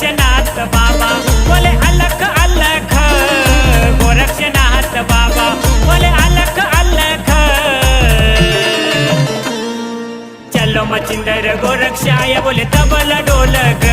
गोरक्षनाथ बाबा बोले अलख अलख। गोरक्षनाथ बाबा बोले अलख अलख। चलो मचिंदर गोरक्षाय बोले तबला ढोलक।